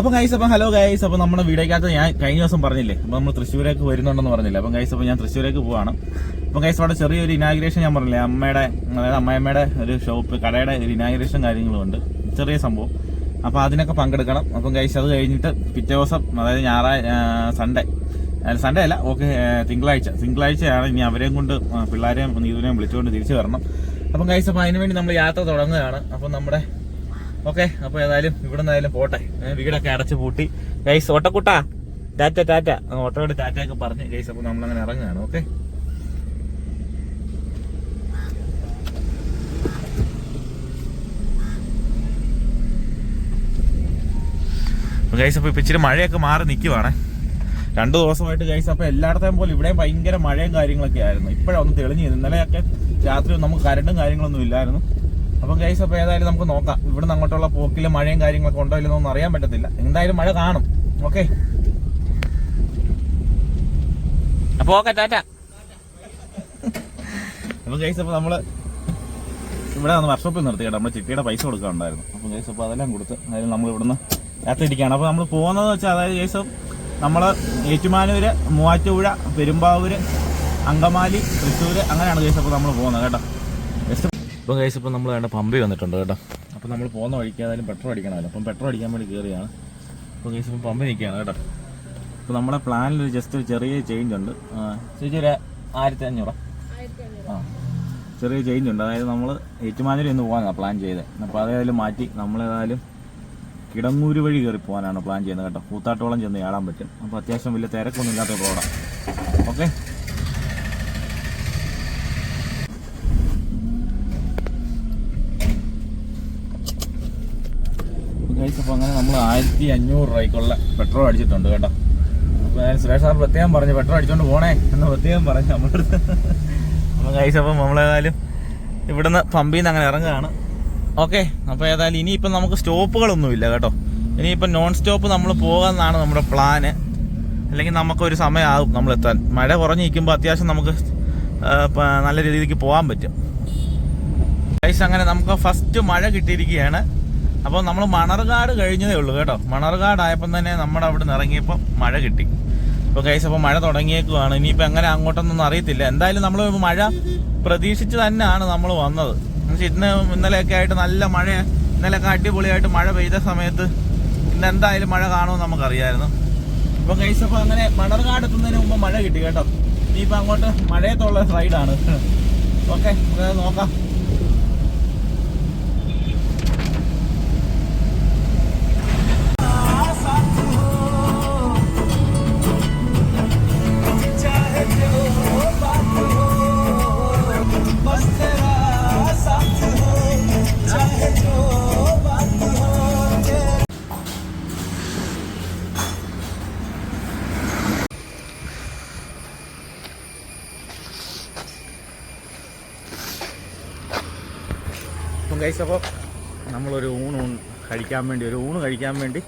അപ്പൊ ഗൈസ് അപ്പൊ hello guys അപ്പൊ നമ്മുടെ വീടേക്കകത്ത് ഞാൻ കഴിഞ്ഞ ദിവസം പറഞ്ഞില്ലേ അപ്പൊ നമ്മൾ തൃശ്ശൂരേക്ക് വരുന്നുണ്ടെന്ന് പറഞ്ഞില്ലേ. അപ്പൊ ഗൈസ് അപ്പൊ ഞാൻ തൃശ്ശൂരേക്ക് പോവാണ്. അപ്പൊ ഗൈസ് അവിടെ ചെറിയൊരു ഇനാഗ്രേഷൻ ഞാൻ പറഞ്ഞില്ലേ അമ്മയുടെ അതായത് അമ്മയമ്മയുടെ ഒരു ഷോപ്പ് കടയുടെ ഒരു ഇനാഗ്രേഷൻ കാര്യങ്ങളും ഉണ്ട്. ചെറിയ സംഭവം. അപ്പൊ അതിനൊക്കെ പങ്കെടുക്കണം. അപ്പം ഗൈസ് അത് കഴിഞ്ഞിട്ട് പിറ്റേ ദിവസം അതായത് ഞായറാഴ്ച സൺഡേ സൺഡേ അല്ല ഓക്കെ തിങ്കളാഴ്ച. തിങ്കളാഴ്ചയാണ് ഇനി അവരെയും കൊണ്ട് പിള്ളേരെയും നീതുവിനെയും വിളിച്ചുകൊണ്ട് തിരിച്ചു വരണം. അപ്പം ഗൈസ് അപ്പം അതിനുവേണ്ടി നമ്മൾ യാത്ര തുടങ്ങുകയാണ്. അപ്പം നമ്മുടെ ഓക്കെ അപ്പോൾ ഏതായാലും ഇവിടെ നിന്നായാലും പോട്ടെ വീടൊക്കെ അടച്ചു പൂട്ടി. ഗൈസ് ഓട്ടക്കുട്ടാ. Tata tata. ഓട്ടോയുടെ ടാറ്റ ഒക്കെ പറഞ്ഞ്. ഗൈസ് അപ്പോൾ നമ്മളങ്ങനെ ഇറങ്ങുകയാണ്. ഓക്കെ. ഗൈസ് അപ്പോൾ ഇപ്പം ഇച്ചിരി മഴയൊക്കെ മാറി നിൽക്കുവാണേ രണ്ടു ദിവസമായിട്ട് ഗൈസ് അപ്പോൾ എല്ലായിടത്തേയും പോലെ ഇവിടെയും ഭയങ്കര മഴയും കാര്യങ്ങളൊക്കെ ആയിരുന്നു. ഇപ്പോഴൊന്ന് തെളിഞ്ഞു ഇന്നലെയൊക്കെ രാത്രി നമുക്ക് കരണ്ടും കാര്യങ്ങളൊന്നും ഇല്ലായിരുന്നു. അപ്പം ഗൈസ് അപ്പോൾ ഏതായാലും നമുക്ക് നോക്കാം. ഇവിടുന്ന് അങ്ങോട്ടുള്ള പോക്കിൽ മഴയും കാര്യങ്ങളൊക്കെ ഉണ്ടോ ഇല്ലെന്നൊന്നും അറിയാൻ പറ്റത്തില്ല. എന്തായാലും മഴ കാണും. ഓക്കെ അപ്പോൾ ഓക്കെ ടാറ്റ. അപ്പം ഗൈസ് അപ്പോൾ നമ്മൾ ഇവിടെ വന്ന് വർക്ക്ഷോപ്പിൽ നിർത്തി കേട്ടോ. നമ്മൾ ചിട്ടിയുടെ പൈസ കൊടുക്കാനുണ്ടായിരുന്നു. അപ്പം ഗൈസ് അപ്പോൾ അതെല്ലാം കൊടുത്ത് അതായത് നമ്മൾ ഇവിടുന്ന് യാത്രയിരിക്കുകയാണ് അപ്പോൾ നമ്മൾ പോകുന്നതെന്ന് വെച്ചാൽ അതായത് ഗൈസ് നമ്മൾ ഏറ്റുമാനൂര് മൂവാറ്റുപുഴ പെരുമ്പാവൂര് അങ്കമാലി തൃശ്ശൂർ അങ്ങനെയാണ് ഗൈസ് അപ്പോൾ നമ്മൾ പോകുന്നത് കേട്ടോ. ഇപ്പം ഗൈസ് ഇപ്പോൾ നമ്മൾ വേണ്ട പമ്പി വന്നിട്ടുണ്ട് കേട്ടോ. അപ്പോൾ നമ്മൾ പോകുന്ന വഴിക്ക് ഏതായാലും പെട്രോൾ അടിക്കണമല്ലോ. അപ്പം പെട്രോൾ അടിക്കാൻ വേണ്ടി കയറിയാണ് അപ്പോൾ കേസ് ഇപ്പം പമ്പ് നിൽക്കുകയാണ് കേട്ടോ. അപ്പോൾ നമ്മുടെ പ്ലാനിൽ ഒരു ജസ്റ്റ് ഒരു ചെറിയ ചേഞ്ച് ഉണ്ട്. ചേച്ചി ഒരു ആയിരത്തി അഞ്ഞൂറ് ആ ചെറിയ ചേഞ്ച് ഉണ്ട്. അതായത് നമ്മൾ ഏറ്റുമാനൂർ ഇന്ന് പോകാനാണ് പ്ലാൻ ചെയ്തത് അപ്പോൾ അതേതായാലും മാറ്റി നമ്മളേതായാലും കിടങ്ങൂര് വഴി കയറി പോകാനാണ് പ്ലാൻ ചെയ്യുന്നത് കേട്ടോ. കൂത്താട്ടോളം ചെന്ന് ഏടാൻ പറ്റും. അപ്പോൾ അത്യാവശ്യം വലിയ തിരക്കൊന്നും ഇല്ലാത്ത റോഡാണ് ഓക്കെ ഗൈസ് അപ്പോൾ അങ്ങനെ നമ്മൾ ആയിരത്തി അഞ്ഞൂറ് രൂപയ്ക്കുള്ള പെട്രോൾ അടിച്ചിട്ടുണ്ട് കേട്ടോ. അപ്പോൾ സുരേഷ് സാർ പ്രത്യേകം പറഞ്ഞു പെട്രോൾ അടിച്ചുകൊണ്ട് പോണേ എന്ന് പ്രത്യേകം പറഞ്ഞു നമ്മളടുത്ത് അപ്പോൾ ഗൈസ് അപ്പം നമ്മളേതായാലും ഇവിടുന്ന് പമ്പിൽ നിന്ന് അങ്ങനെ ഇറങ്ങുകയാണ്. ഓക്കെ അപ്പോൾ ഏതായാലും ഇനിയിപ്പം നമുക്ക് സ്റ്റോപ്പുകളൊന്നുമില്ല കേട്ടോ. ഇനിയിപ്പം നോൺ സ്റ്റോപ്പ് നമ്മൾ പോകാമെന്നാണ് നമ്മുടെ പ്ലാന് അല്ലെങ്കിൽ നമുക്കൊരു സമയമാകും നമ്മൾ എത്താൻ. മഴ കുറഞ്ഞ് നിൽക്കുമ്പോൾ അത്യാവശ്യം നമുക്ക് നല്ല രീതിക്ക് പോകാൻ പറ്റും. അങ്ങനെ നമുക്ക് ഫസ്റ്റ് മഴ കിട്ടിയിരിക്കുകയാണ്. അപ്പോൾ നമ്മൾ മണർകാട് കഴിഞ്ഞതേ ഉള്ളൂ കേട്ടോ. മണർകാട് ആയപ്പം തന്നെ നമ്മുടെ അവിടെ നിന്ന് ഇറങ്ങിയപ്പോൾ മഴ കിട്ടി. അപ്പോൾ കൈസ് അപ്പോൾ മഴ തുടങ്ങിയേക്കുവാണ്. ഇനിയിപ്പോൾ എങ്ങനെ അങ്ങോട്ടൊന്നും അറിയത്തില്ല. എന്തായാലും നമ്മൾ മഴ പ്രതീക്ഷിച്ച് തന്നെയാണ് നമ്മൾ വന്നത്. പക്ഷേ ഇന്ന് ഇന്നലെയൊക്കെ ആയിട്ട് നല്ല മഴ ഇന്നലെയൊക്കെ അടിപൊളിയായിട്ട് മഴ പെയ്ത സമയത്ത് ഇന്ന് എന്തായാലും മഴ കാണുമെന്ന് നമുക്കറിയായിരുന്നു. അപ്പോൾ കൈസ് അപ്പോൾ അങ്ങനെ മണർകാട് എത്തുന്നതിന് മുമ്പ് മഴ കിട്ടി കേട്ടോ. ഇനിയിപ്പോൾ അങ്ങോട്ട് മഴയത്തുള്ള സൈഡാണ് ഓക്കെ നോക്കാം. കഴിച്ച അപ്പോൾ നമ്മളൊരു ഊണ് കഴിക്കാൻ വേണ്ടി ഒരു ഊണ് കഴിക്കാൻ വേണ്ടി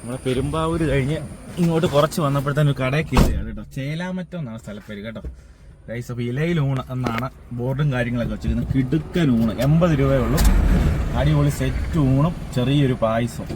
നമ്മളെ പെരുമ്പാവൂർ കഴിഞ്ഞ് ഇങ്ങോട്ട് കുറച്ച് വന്നപ്പോഴത്തേനും ഒരു കടയിൽ കയറിയാണ് കേട്ടോ. ചേലാമറ്റം എന്നാണ് സ്ഥലപ്പേര് കേട്ടോ. ഗൈസ് അപ്പോൾ ഇലയിൽ ഊണ് എന്നാണ് ബോർഡും കാര്യങ്ങളൊക്കെ വെച്ചിരിക്കുന്നത്. കിടുക്കൻ ഊണ് എൺപത് രൂപയേ ഉള്ളൂ. അടിപൊളി സെറ്റ് ഊണും ചെറിയൊരു പായസവും.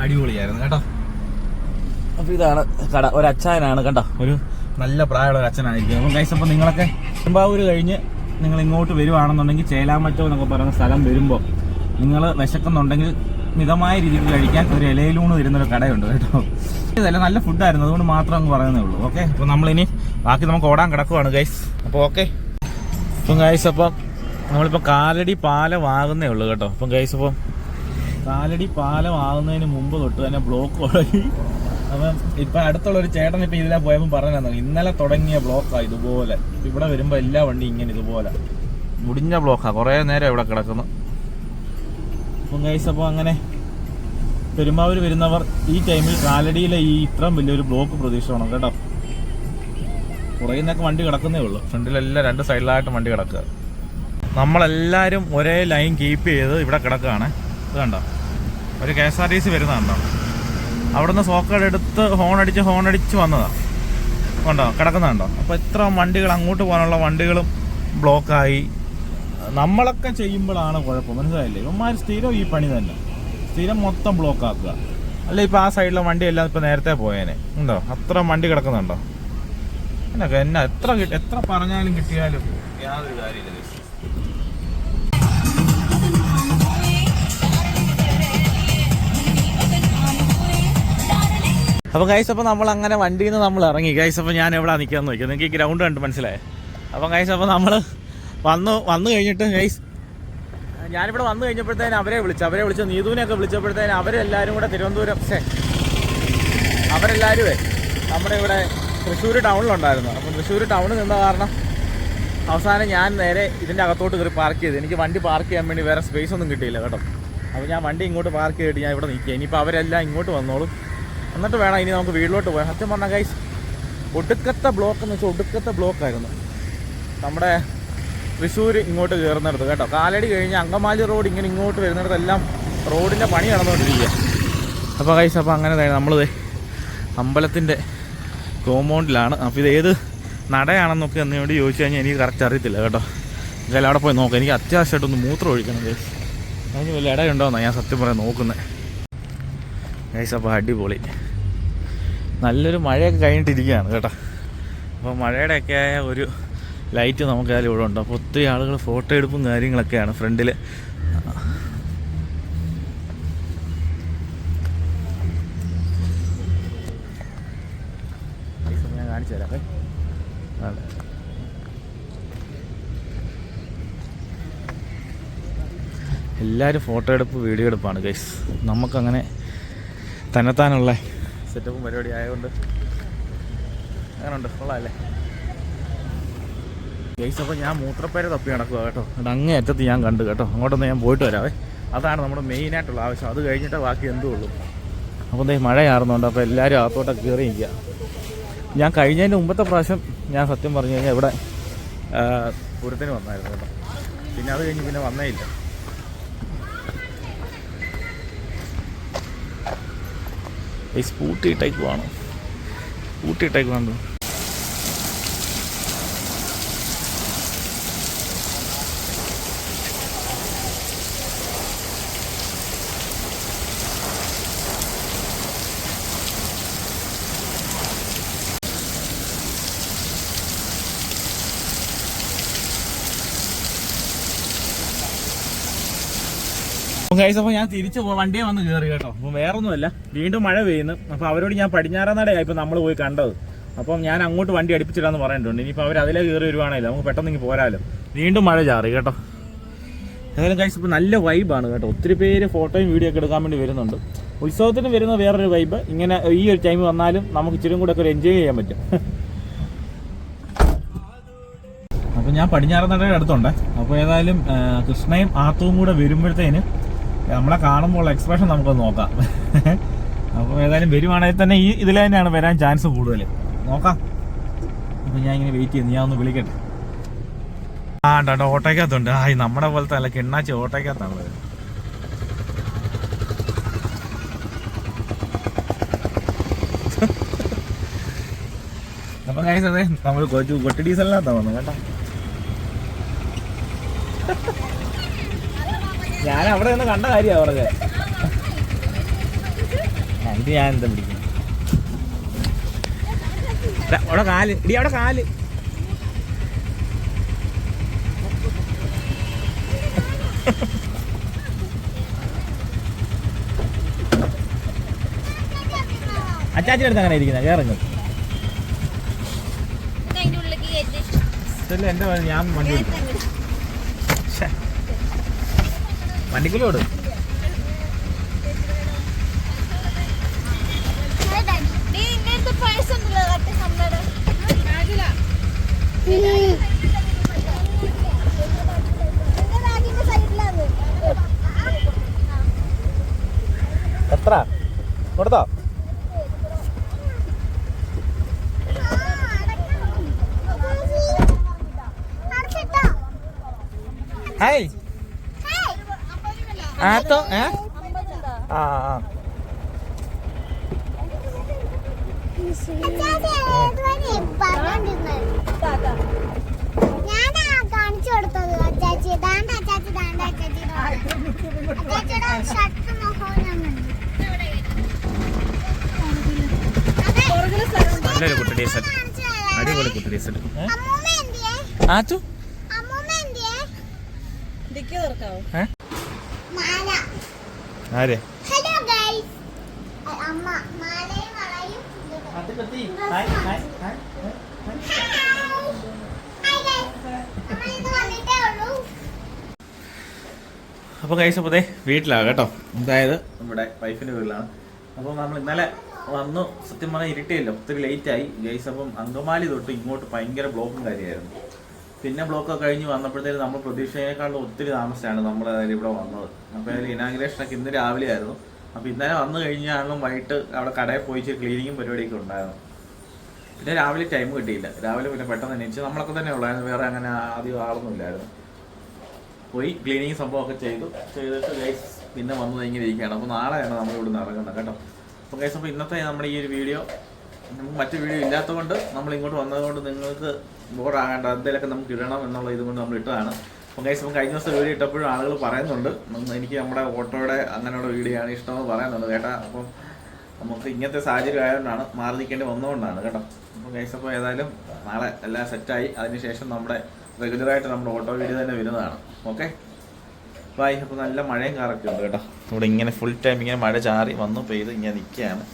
അടിപൊളിയായിരുന്നു കേട്ടോ. അപ്പോൾ ഇതാണ് കട. ഒരു അച്ചായനാണ് കണ്ടോ. ഒരു നല്ല പ്രായമുള്ള ഒരു അച്ഛനായിരിക്കും അപ്പം ഗൈസ് അപ്പോൾ നിങ്ങളൊക്കെ പെരുമ്പാവൂർ കഴിഞ്ഞ് നിങ്ങൾ ഇങ്ങോട്ട് വരുവാണെന്നുണ്ടെങ്കിൽ ചേലാമറ്റം എന്നൊക്കെ പറയുന്ന സ്ഥലം വരുമ്പോൾ നിങ്ങൾ വിശക്കുന്നുണ്ടെങ്കിൽ മിതമായ രീതിയിൽ കഴിക്കാൻ ഒരു ഇലയിലൂണ് വരുന്നൊരു കടയുണ്ട് കേട്ടോ. ഇതല്ല നല്ല ഫുഡായിരുന്നു. അതുകൊണ്ട് മാത്രം അങ്ങ് പറയുന്നേ ഉള്ളൂ. ഓക്കെ അപ്പോൾ നമ്മളിനി ബാക്കി നമുക്ക് ഓടാൻ കിടക്കുവാണ് ഗൈസ് അപ്പോൾ ഓക്കെ അപ്പം ഗൈസ് അപ്പം നമ്മളിപ്പോൾ കാലടി പാലം ആകുന്നേ ഉള്ളൂ കേട്ടോ. അപ്പം ഗൈസ് അപ്പം കാലടി പാലം ആകുന്നതിന് മുമ്പ് തൊട്ട് തന്നെ ബ്ലോക്ക് തുടങ്ങി അപ്പം ഇപ്പൊ അടുത്തുള്ള ഒരു ചേട്ടൻ ഇപ്പൊ ഇതിലെ പോയപ്പോൾ പറഞ്ഞു ഇന്നലെ തുടങ്ങിയ ബ്ലോക്കാ ഇതുപോലെ. ഇവിടെ വരുമ്പോ എല്ലാ വണ്ടി ഇങ്ങനെ ഇതുപോലെ. മുടിഞ്ഞ ബ്ലോക്കാ കുറേ നേരം ഇവിടെ കിടക്കുന്നു. അപ്പം അപ്പോൾ അങ്ങനെ പെരുമാവൂർ വരുന്നവർ ഈ ടൈമിൽ കാലടിയിലെ ഈ ഇത്രയും വലിയൊരു ബ്ലോക്ക് പ്രതീക്ഷ വേണം കേട്ടോ? പുറകിൽ നിന്നൊക്കെ വണ്ടി കിടക്കുന്നേ ഉള്ളൂ. ഫ്രണ്ടിലെല്ലാം രണ്ട് സൈഡിലായിട്ട് വണ്ടി കിടക്കുക. നമ്മളെല്ലാവരും ഒരേ ലൈൻ കീപ്പ് ചെയ്ത് ഇവിടെ കിടക്കുകയാണ്. ഇത് കണ്ടോ? ഒരു K S R T C വരുന്നതുണ്ടോ അവിടുന്ന് സോക്കേഡ് എടുത്ത് ഹോൺ അടിച്ച് ഹോൺ അടിച്ച് വന്നതാ. ഉണ്ടോ കിടക്കുന്നുണ്ടോ അപ്പോൾ ഇത്ര വണ്ടികൾ അങ്ങോട്ട് പോകാനുള്ള വണ്ടികളും ബ്ലോക്കായി നമ്മളൊക്കെ ചെയ്യുമ്പോഴാണ് കുഴപ്പം. മനസ്സിലായില്ലേ? ഇവന്മാർ സ്ഥിരം ഈ പണി തന്നെ. സ്ഥിരം മൊത്തം ബ്ലോക്ക് ആക്കുക. അല്ല? ഇപ്പം ആ സൈഡിലെ വണ്ടി എല്ലാം ഇപ്പൊ നേരത്തെ പോയേനെ. ഉണ്ടോ? അത്ര വണ്ടി കിടക്കുന്നുണ്ടോ? എന്നൊക്കെ എന്നാ എത്ര എത്ര പറഞ്ഞാലും കിട്ടിയാലും യാതൊരു കാര്യമില്ല. അപ്പോൾ ഗൈസ് അപ്പോൾ നമ്മൾ അങ്ങനെ വണ്ടിയിൽ നിന്ന് നമ്മൾ ഇറങ്ങി. ഗൈസ് അപ്പോൾ ഞാൻ എവിടെ നിൽക്കാന്ന് നോക്കി നിങ്ങൾക്ക് ഈ ഗ്രൗണ്ട് കണ്ട് മനസ്സിലായേ? അപ്പം ഗൈസ് അപ്പോൾ നമ്മൾ വന്നു വന്നു കഴിഞ്ഞിട്ട് ഗൈസ് ഞാനിവിടെ വന്നു കഴിഞ്ഞപ്പോഴത്തേന് അവരെ വിളിച്ചു. അവരെ വിളിച്ചു നീതുവിനെയൊക്കെ വിളിച്ചപ്പോഴത്തേന് അവരെല്ലാവരും കൂടെ തിരുവനന്തപുരം പക്ഷേ അവരെല്ലാവരുമേ നമ്മുടെ ഇവിടെ തൃശ്ശൂർ ടൗണിലുണ്ടായിരുന്നു. അപ്പം തൃശ്ശൂർ ടൗണിൽ നിന്ന കാരണം അവസാനം ഞാൻ നേരെ ഇതിന്റെ അകത്തോട്ട് കയറി പാർക്ക് ചെയ്ത്. എനിക്ക് വണ്ടി പാർക്ക് ചെയ്യാൻ വേണ്ടി വേറെ സ്പേസ് ഒന്നും കിട്ടിയില്ല കേട്ടോ. അപ്പോൾ ഞാൻ വണ്ടി ഇങ്ങോട്ട് പാർക്ക് ചെയ്തിട്ട് ഞാൻ ഇവിടെ നിൽക്കുക ഇനിയിപ്പോൾ അവരെല്ലാം ഇങ്ങോട്ട് വന്നോളും. എന്നിട്ട് വേണം ഇനി നമുക്ക് വീട്ടിലോട്ട് പോകാൻ. സത്യം പറഞ്ഞാൽ ഗൈസ് ഒടുക്കത്തെ ബ്ലോക്ക് എന്ന് വെച്ചാൽ ഒടുക്കത്തെ ബ്ലോക്കായിരുന്നു നമ്മുടെ തൃശ്ശൂർ ഇങ്ങോട്ട് കയറുന്നിടത്ത് കേട്ടോ. കാലടി കഴിഞ്ഞ് അങ്കമാലി റോഡ് ഇങ്ങനെ ഇങ്ങോട്ട് വരുന്നിടത്തെല്ലാം റോഡിന്റെ പണി നടന്നുകൊണ്ടിരിക്കുക അപ്പോൾ കൈസ് അപ്പോൾ അങ്ങനെ നമ്മൾ അമ്പലത്തിന്റെ കോമ്പൗണ്ടിലാണ് അപ്പോൾ ഇത് ഏത് നടയാണെന്നൊക്കെ എന്നോട് ചോദിച്ചു കഴിഞ്ഞാൽ എനിക്ക് കറക്റ്റ് അറിയത്തില്ല കേട്ടോ. എന്തായാലും അവിടെ പോയി നോക്കാം. എനിക്ക് അത്യാവശ്യമായിട്ടൊന്ന് മൂത്രം ഒഴിക്കണം ഗൈസ് അതിന് വല്ല ഇടയുണ്ടോയെന്നാണ് ഞാൻ സത്യം പറയാൻ നോക്കുന്നത് ഗൈസ് അപ്പോൾ അടിപൊളി. നല്ലൊരു മഴയൊക്കെ കഴിഞ്ഞിട്ടിരിക്കുകയാണ് കേട്ടോ. അപ്പോൾ മഴയുടെയൊക്കെ ആയ ഒരു ലൈറ്റ് നമുക്ക് അതിൽ ഇവിടെ ഉണ്ട്. അപ്പോൾ ഒത്തിരി ആളുകൾ ഫോട്ടോ എടുപ്പും കാര്യങ്ങളൊക്കെയാണ് ഫ്രണ്ടിൽ ഞാൻ കാണിച്ചു തരാം. എല്ലാവരും ഫോട്ടോ എടുപ്പ് വീഡിയോ എടുപ്പാണ് ഗൈസ് നമുക്കങ്ങനെ തന്നെത്താനുള്ള സെറ്റപ്പും പരിപാടി ആയതുകൊണ്ട് അങ്ങനെ ഉണ്ട് കൊള്ളാമല്ലേ ഗൈസ് അപ്പോൾ ഞാൻ മൂത്രപ്പേരെ തപ്പി നടക്കുക കേട്ടോ. അങ്ങേ അറ്റത്ത് ഞാൻ കണ്ടു കേട്ടോ. അങ്ങോട്ടൊന്ന് ഞാൻ പോയിട്ട് വരാവേ. അതാണ് നമ്മുടെ മെയിനായിട്ടുള്ള ആവശ്യം. അത് കഴിഞ്ഞിട്ടേ ബാക്കി എന്തും ഉള്ളൂ. അപ്പോൾ ദേ മഴ ചാറുന്നുണ്ട് അപ്പോൾ എല്ലാവരും അകത്തോട്ടൊക്കെ കയറി നിൽക്കുക ഞാൻ കഴിഞ്ഞതിന്റെ മുമ്പത്തെ പ്രാവശ്യം ഞാൻ സത്യം പറഞ്ഞു കഴിഞ്ഞാൽ ഇവിടെ പൂരത്തിന് വന്നായിരുന്നു കേട്ടോ. പിന്നെ അത് കഴിഞ്ഞ് പിന്നെ വന്നേ ഇല്ല. ഈ സ്കൂട്ടി ടൈപ്പ് വേണം സ്കൂട്ടി ടൈപ്പ് വേണ്ടത് അപ്പോൾ ഞാൻ തിരിച്ചു പോ- വണ്ടിയെ വന്ന് കയറി കേട്ടോ. അപ്പോൾ വേറൊന്നുമല്ല. വീണ്ടും മഴ പെയ്യുന്നു. അപ്പോൾ അവരോട് ഞാൻ പടിഞ്ഞാറ നടയായി ഇപ്പോൾ നമ്മൾ പോയി കണ്ടത്. അപ്പം ഞാൻ അങ്ങോട്ട് വണ്ടി അടുപ്പിച്ചിടാന്ന് പറഞ്ഞിട്ടുണ്ട്. ഇനിയിപ്പോൾ അവർ അതിലേ കയറി വരുവാണെങ്കിൽ നമുക്ക് പെട്ടെന്ന് ഇങ്ങനെ പോരാലോ. വീണ്ടും മഴ ചാറി കേട്ടോ. ഏതായാലും ഗൈസ് ഇപ്പോൾ നല്ല വൈബാണ് കേട്ടോ. ഒത്തിരി പേര് ഫോട്ടോയും വീഡിയോ ഒക്കെ എടുക്കാൻ വേണ്ടി വരുന്നുണ്ട്. ഉത്സവത്തിന് വരുന്ന വേറൊരു വൈബ് ഇങ്ങനെ ഈ ഒരു ടൈം വന്നാലും നമുക്ക് ഇച്ചിരി കൂടെ ഒക്കെ ഒരു എൻജോയ് ചെയ്യാൻ പറ്റും. അപ്പോൾ ഞാൻ പടിഞ്ഞാറൻ നടയുടെ അടുത്തുണ്ട്. അപ്പോൾ ഏതായാലും കൃഷ്ണയും ആത്തവും കൂടെ വരുമ്പോഴത്തേന് നമ്മളെ കാണുമ്പോൾ എക്സ്പ്രഷൻ നമുക്ക് നോക്കാം. അപ്പോൾ ഏതായാലും വരുവാണെങ്കിൽ തന്നെ ഈ ഇതിൽ തന്നെയാണ് വരാൻ ചാൻസ് കൂടുതൽ. നോക്കാം. അപ്പം ഞാൻ ഇങ്ങനെ വെയിറ്റ് ചെയ്യുന്നു. ഞാൻ ഒന്ന് വിളിക്കട്ടെ. ആ ഉണ്ടോ ഓട്ടോയ്ക്കകത്തുണ്ട്. ആ നമ്മുടെ പോലത്തെ അല്ല കിണ്ണാച്ചി ഓട്ടോയ്ക്കകത്താണ് വരുന്നത്. അപ്പം കഴിച്ചത് നമ്മൾ കൊച്ചു കൊട്ടി ഡീസലിനകത്താണ് കേട്ടോ. ഞാൻ അവിടെ നിന്ന് കണ്ട കാര്യമാണ് അവർക്ക് ഇത് ഞാൻ എന്താ പിടിക്കും അവിടെ കാൽ. ഇടി അവിടെ കാൽ. അച്ചാച്ചിനടുത്ത് അങ്ങനെ ഇരിക്കുന്നത് കയറുന്നു എന്റെ ഞാൻ വണ്ടി വണ്ടിക്കുലോട് എത്ര? കൊടുത്തോ? ഹായ്. ആത്തോ ഏ? ആ ആ. കാണിച്ചു കൊടുത്തത് അച്ചാച്ചി ദാണ്ട അച്ചാച്ചി ദാണ്ട അച്ചാച്ചി അച്ചാച്ചിയുടെ ഷർട്ട് മുഖവും. നല്ലൊരു കുട്ടി തരാം. അടിപൊളി കുട്ടി എന്തിയെ? ആച്ചു ഏ? ആരെ? Hello guys. അമ്മ മാലയും വളയും ഹായ് അപ്പോൾ ദേ വീട്ടിലാണ് കേട്ടോ. അതായത് നമ്മുടെ വൈഫിന്റെ വീട്ടിലാണ്. അപ്പോൾ നമ്മൾ ഇന്നലെ വന്നു. സത്യം പറഞ്ഞാൽ ഇരുട്ടിയല്ലോ. ഒത്തിരി ലേറ്റായി ഗൈസ് അപ്പം അങ്കമാലി തൊട്ട് ഇങ്ങോട്ട് ഭയങ്കര ബ്ലോക്കും കാര്യമായിരുന്നു. പിന്നെ ബ്ലോക്ക് ഒക്കെ കഴിഞ്ഞ് വന്നപ്പോഴത്തേക്ക് നമ്മൾ പ്രതീക്ഷയേക്കാളും ഒത്തിരി താമസിച്ചാണ് നമ്മൾ ഇവിടെ വന്നത്. അപ്പോൾ ഇനാഗ്രേഷനൊക്കെ ഇന്ന് രാവിലെ ആയിരുന്നു. അപ്പോൾ ഇന്നലെ വന്നു കഴിഞ്ഞാലും വൈകിട്ട് അവിടെ കടയിൽ പോയി ക്ലീനിങ്ങും പരിപാടിയൊക്കെ ഉണ്ടായിരുന്നു പിന്നെ രാവിലെ ടൈം കിട്ടിയില്ല. രാവിലെ പിന്നെ പെട്ടെന്ന് എണീച്ച് നമ്മളൊക്കെ തന്നെ ഉള്ളായിരുന്നു. വേറെ അങ്ങനെ ആദ്യം ആളൊന്നും ഇല്ലായിരുന്നു. പോയി ക്ലീനിങ് സംഭവമൊക്കെ ചെയ്തു. ചെയ്തിട്ട് ഗൈസ് പിന്നെ വന്നു ഇങ്ങനെ ഇരിക്കുകയാണ് അപ്പോൾ നാളെയാണ് നമ്മൾ ഇവിടുന്ന് ഇറങ്ങുന്നത് കേട്ടോ. അപ്പോൾ ഗൈസ് അപ്പോൾ ഇന്നത്തെ നമ്മുടെ ഈ ഒരു വീഡിയോ മറ്റു വീഡിയോ ഇല്ലാത്തതുകൊണ്ട് നമ്മൾ ഇങ്ങോട്ട് വന്നതുകൊണ്ട് നിങ്ങൾക്ക് ബോറാകേണ്ട എന്തെങ്കിലുമൊക്കെ നമുക്ക് ഇടണം എന്നുള്ള ഇതുകൊണ്ട് നമ്മൾ ഇട്ടതാണ്. അപ്പം കൈസ് അപ്പം കഴിഞ്ഞ ദിവസം വീഡിയോ ഇട്ടപ്പോഴും ആളുകൾ പറയുന്നുണ്ട്. എനിക്ക് നമ്മുടെ ഓട്ടോയുടെ അങ്ങനെയുള്ള വീഡിയോ ആണ് ഇഷ്ടമെന്ന് പറയുന്നുണ്ട് കേട്ടാ. അപ്പം നമുക്ക് ഇങ്ങനത്തെ സാഹചര്യം ആയതുകൊണ്ടാണ് മാറി നിൽക്കേണ്ടി വന്നതുകൊണ്ടാണ് കേട്ടോ. അപ്പം കൈസ് അപ്പോൾ ഏതായാലും നാളെ എല്ലാം സെറ്റായി അതിനുശേഷം നമ്മുടെ റെഗുലറായിട്ട് നമ്മുടെ ഓട്ടോ വീഡിയോ തന്നെ വരുന്നതാണ്. ഓക്കെ ബൈ അപ്പോൾ നല്ല മഴയും കാറൊക്കെ ഉണ്ട് കേട്ടോ. ഇവിടെ ഇങ്ങനെ ഫുൾ ടൈം ഇങ്ങനെ മഴ ചാറി വന്നു പെയ്ത് ഇങ്ങനെ നിൽക്കുകയാണ്.